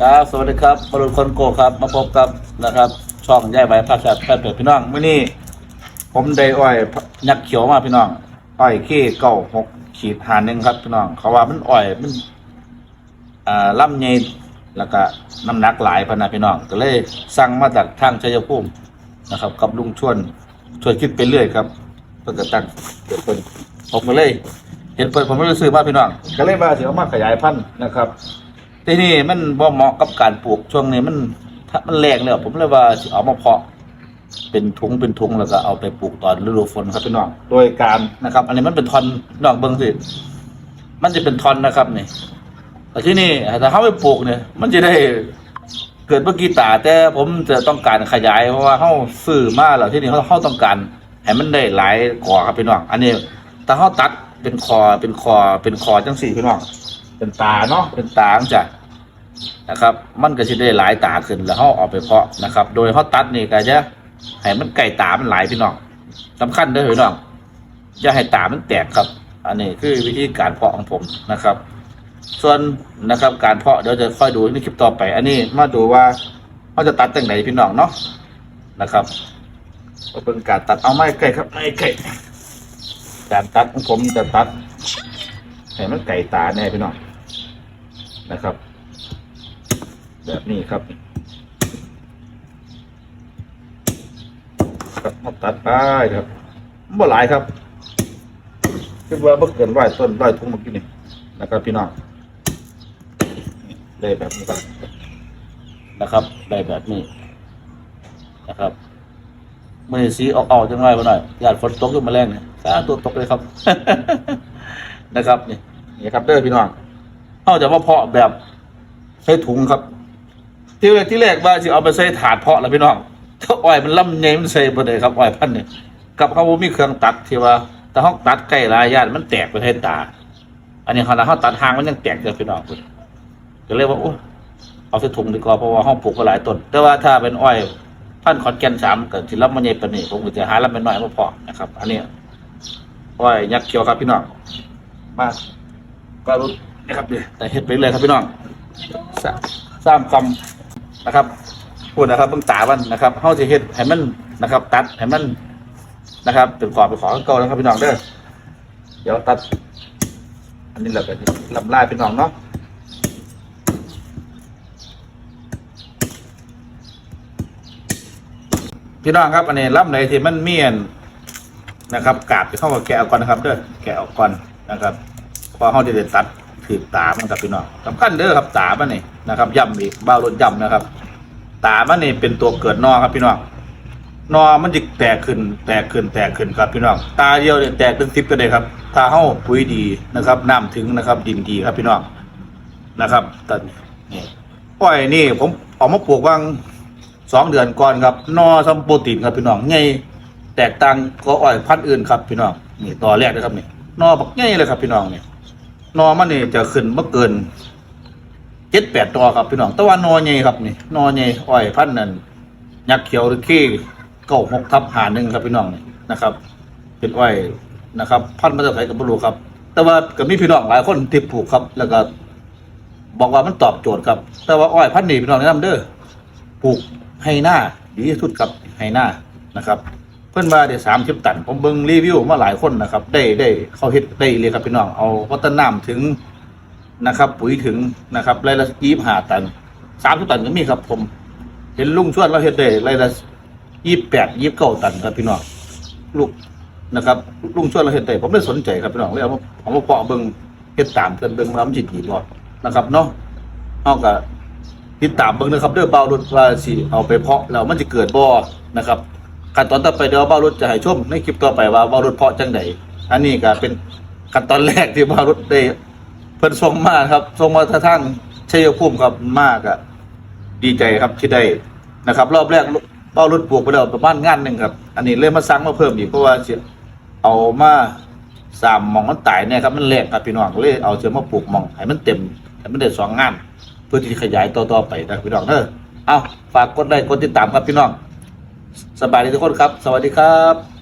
ครับสวัสดีครับบรุษคนโกครับ มาพบกับนะครับ ช่องย่ายใบภาษาแพทย์เปิดพี่น้องเมื่อนี้ผมได้อ้อยยักษ์เขียวมาพี่น้องอ้อยเค้เก้าหกขีดหาหนึ่งครับพี่น้อง เขาว่ามันอ้อยมันอ่าล่ำเยแล้วก็น้ำหนักหลายพนะพี่น้องก็เลยสั่งมาจากทางชัยภูมินะครับ กับลุงชวนช่วยคิดไปเรื่อยครับเพื่อจะตั้งเกิดเพิ่นผมก็เลย เห็นเปิดผมไม่ได้ซื้อมาพี่น้องก็เลยมาเสียมาขยายพันธุ์นะครับ ที่นี่มันบ่เหมาะกับการปลูกช่วงนี้มันถ้ามันแรงเลยผมเลยว่าสิเอามาเพาะ เป็นทุงเป็นทุงแล้วก็เอาไปปลูกตอนฤดูฝนครับพี่น้องโดยการนะครับ อันนี้มันเป็นทอนน้องเบิ้งสิมันจะเป็นทอนนะครับนี่แต่ที่นี่ถ้าเขาไปปลูกเนี่ย มันจะได้เกิดเมื่อกี้ตาแต่ผมจะต้องการขยายเพราะว่าเขาซื้อมาแล้วที่นี่เขาเขาต้องการให้มันได้หลายกอครับพี่น้องอันนี้ถ้าเขาตัดเป็นคอเป็นคอเป็นคอจังสี่พี่น้อง เป็นตาเนาะเป็นตาจังจ้ะนะครับ มันก็จะได้หลายตาขึ้นแล้วเขาเออกไปเพาะนะครับ โดยเขาตัดนี่ก็จะให้มันไก่ตามันหลายพี่น้องสำคัญเด้อพี่น้องอย่าให้ตามันแตกครับ อันนี้คือวิธีการเพาะของผมนะครับ ส่วนนะครับการเพาะเดี๋ยวจะค่อยดูในคลิปต่อไป อันนี้มาดูว่าเขาจะตัดตั้งไหนพี่น้องเนาะนะครับก็เป็นการตัดเอาไม้ไก่ครับไม้ไก่การตัดของผมจะตัดให้มันไก่ตาแน่พี่น้อง นะครับ แบบนี้ครับครับมาตัดไปครับบ่หลายครับคิดว่าบ่เกินร้อยต้นร้อยทุ่งเมื่อกี้นี่นะครับพี่น้องได้แบบนี้ครับนะครับ ได้แบบนี้นะครับมือสีออกๆจังไรไปหน่อยอยากฝนตกขึ้นมาแรงเนี่ยสาตัวตกเลยครับ นะครับนี่นี่ครับเด้อพี่น้อง เขาจะมาเพาะแบบใช้ถุงครับ ที่แรกที่แรกว่าจะเอาไปใส่ถาดเพาะแล้วพี่น้องถ้าอ้อยมันล่ำใหญ่มันใส่ไปเลยครับอ้อยพันเนี่ยกับเขาบ่มีเครื่องตัดที่ว่า แต่ห้องตัดใกล้รายญาติมันแตกไปให้ตา อันนี้ขณะเขาตัดหางมันยังแตกเลยพี่น้องพุ่นก็เลยว่าโอ้เอาใส่ถุงดีกว่าเพราะว่าห้องปลูกก็หลายต้น แต่ว่าถ้าเป็นอ้อยพันขอนแก่นสามกับที่รับมันใหญ่ปานนี้ผมก็จะหารับเป็นน้อยมาเพาะนะครับ อันนี้อ้อยยักษ์เขียวครับพี่น้องมาก็รู้ นะครับดิแต่เฮ็ดไปเลยครับพี่น้องสร้างคำนะครับพูดนะครับเบิ่งตามันนะครับเฮาจะเฮ็ดให้มันนะครับ ตัดให้มันนะครับเป็นกรอบเป็นขอเก่านะครับพี่น้องเด้อเดี๋ยวตัด อันนี้เราก็ลำลายพี่น้องเนาะพี่น้องครับอันนี้ลำไหนที่มันเมียนนะครับกาบจะเข้ากับแกะออกก่อนนะครับเด้อแกะออกก่อนนะครับพอเขาจะได้ตัด ถือตามันกับพี่น้องสำคัญเด้อครับตามันนี่นะครับย่ำอีกบ้าวรถย่ำนะครับ ตามันนี่เป็นตัวเกิดนอครับพี่น้องนอมันจะแตกขึ้น แตกขึ้นแตกขึ้นครับพี่น้องตาเดียวเนี่ยแตกเป็นสิบก็ได้ครับถ้าเข้าปุ๋ยดีนะครับน้ำถึงนะครับ ดินดีครับพี่น้องนะครับตัดนี่อ้อยนี่ผมออกมาปลูกวางสองเดือนก่อนครับ นอซัมโปรตีนครับพี่น้องไงแตกต่างก็อ้อยพันธุ์อื่นครับพี่น้องนี่ต่อแรกนะครับนี่นอบักใหญ่เลยครับพี่น้องเนี่ย นอมันนี่จะขึ้นเมื่อเกินเจ็ดแปดตัวครับพี่น้องแต่ว่านอใหญ่ครับนี่นอใหญ่อ้อยพันนั่นยักษ์เขียวหรือขี้เก้าหกทับหาหนึ่งครับพี่น้องนี่นะครับ เป็นอ้อยนะครับ พันมาจากไหนกับบรูครับ แต่ว่าก็มีพี่น้องหลายคนที่ปลูกครับ แล้วก็บอกว่ามันตอบโจทย์ครับ แต่ว่าอ้อยพันนี้พี่น้องแนะนำเด้อปลูกให้หน้าดีที่สุดครับให้หน้านะครับ พื่อนว่าได้สามสิบตัน ผมเบิ่งรีวิวมาหลายคนนะครับ ได้ได้เขาเฮ็ดได้เลยครับพี่น้องเอาวัตน้ำถึงนะครับ ปุ๋ยถึงนะครับไรละยี่ห้าตันสามสิบตันก็มีครับ ผม เห็นลุงชวนเราเฮ็ดได้ไรละยี่แปดยี่เก้าตันครับพี่น้องลูกนะครับลุงชวนเราเฮ็ดได้ผมเลยสนใจครับพี่น้องเลยเอาผมเอามาเพาะเบิ่งเฮ็ดตามกันเบิ่งว่ามันสิดีบ่นะครับเนาะเอาก็ติดตามเบิ่งนะครับเด้อเบารถว่าสิเอาไปเพาะแล้วมันจะเกิดบ่นะครับ ขั้นตอนต่อไปเดี๋ยวเบ้ารถจะให้ชมในคลิปต่อไปว่าเบ้ารถเพาะจังไดอันนี้ก็เป็นขั้นตอนแรกที่เบ้ารถได้เพิ่นส่งมาครับส่งมาทางชัยภูมิครับมากอะดีใจครับที่ได้นะครับ รอบแรกเบ้ารถปลูกไปแล้วประมาณงานหนึ่งครับ อันนี้เลยมมาสั่งมาเพิ่มอีกเพราะว่าเอามาสามหมองมันตายเนี่ยครับมันแรกครับพี่น้องเลยเอาเชือมาปลูกหมองให้มันเต็มให้มันได้สองงาน เพื่อที่จะขยายต่อๆไปนะพี่น้องเด้อเอาฝากกดไลค์กดติดตามครับพี่น้อง สบายดีทุกคนครับ สวัสดีครับ